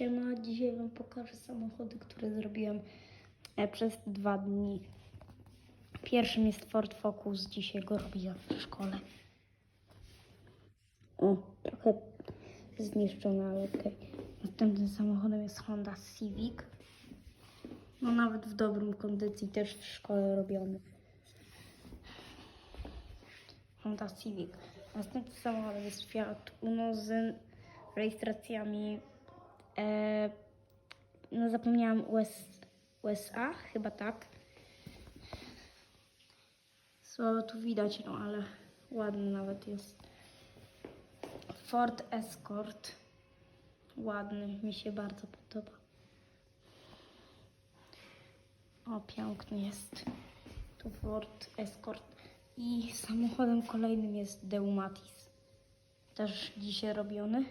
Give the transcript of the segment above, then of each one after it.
Siema, dzisiaj Wam pokażę samochody, które zrobiłem e, przez dwa dni. Pierwszym jest Ford Focus, dzisiaj go robiłem w szkole. O, trochę zniszczony, ale okej. Następnym samochodem jest Honda Civic. No nawet w dobrym kondycji, też w szkole robiony. Honda Civic. Następnym samochodem jest Fiat Uno z rejestracjami e, no zapomniałam US, USA, chyba tak. Słabo tu widać, no ale ładny nawet jest. Ford Escort. Ładny, mi się bardzo podoba. O, piękny jest. Tu Ford Escort. I samochodem kolejnym jest Deumatis. Też dzisiaj robiony.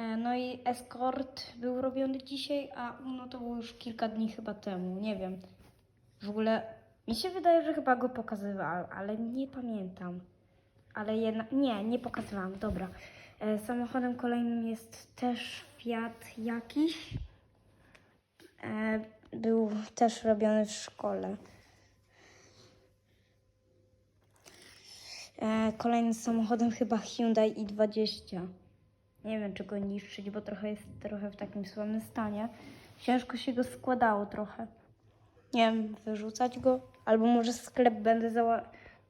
E, No i Escort był robiony dzisiaj, a Uno to było już kilka dni chyba temu. Nie wiem. W ogóle mi się wydaje, że chyba go pokazywałam, ale nie pamiętam. Ale jednak. Nie, nie pokazywałam. Dobra. E, Samochodem kolejnym jest też Fiat jakiś. E, Był też robiony w szkole. Kolejnym samochodem chyba Hyundai i20. Nie wiem, czy go niszczyć, bo trochę jest trochę w takim słabym stanie. Ciężko się go składało trochę. Nie wiem, wyrzucać go, albo może sklep będę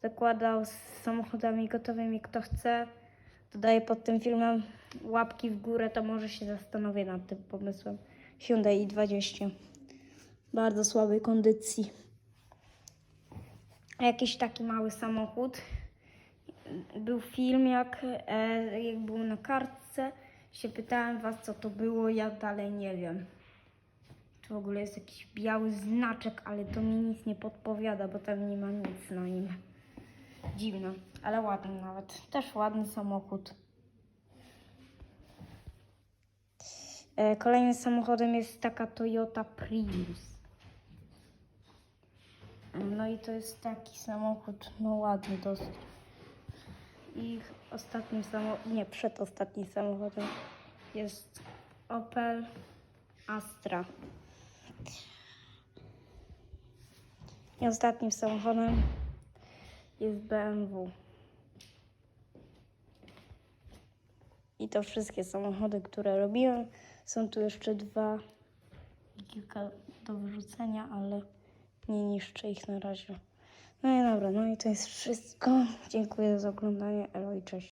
zakładał z samochodami gotowymi. Kto chce, dodaję pod tym filmem łapki w górę, to może się zastanowię nad tym pomysłem. Hyundai i20. Bardzo słabej kondycji. Jakiś taki mały samochód był film, jak, e, jak był na kartce. Się pytałem was, co to było, ja dalej nie wiem. Czy w ogóle jest jakiś biały znaczek, ale to mi nic nie podpowiada, bo tam nie ma nic na nim. Dziwne, ale ładny nawet. Też ładny samochód. E, Kolejnym samochodem jest taka Toyota Prius. No i to jest taki samochód, no ładny dosyć. I ostatnim samochodem, nie, przedostatnim samochodem jest Opel Astra. I ostatnim samochodem jest BMW. I to wszystkie samochody, które robiłem. Są tu jeszcze dwa kilka do wyrzucenia, ale nie niszczę ich na razie. No i dobra, no i to jest wszystko. Dziękuję za oglądanie. Elo i cześć.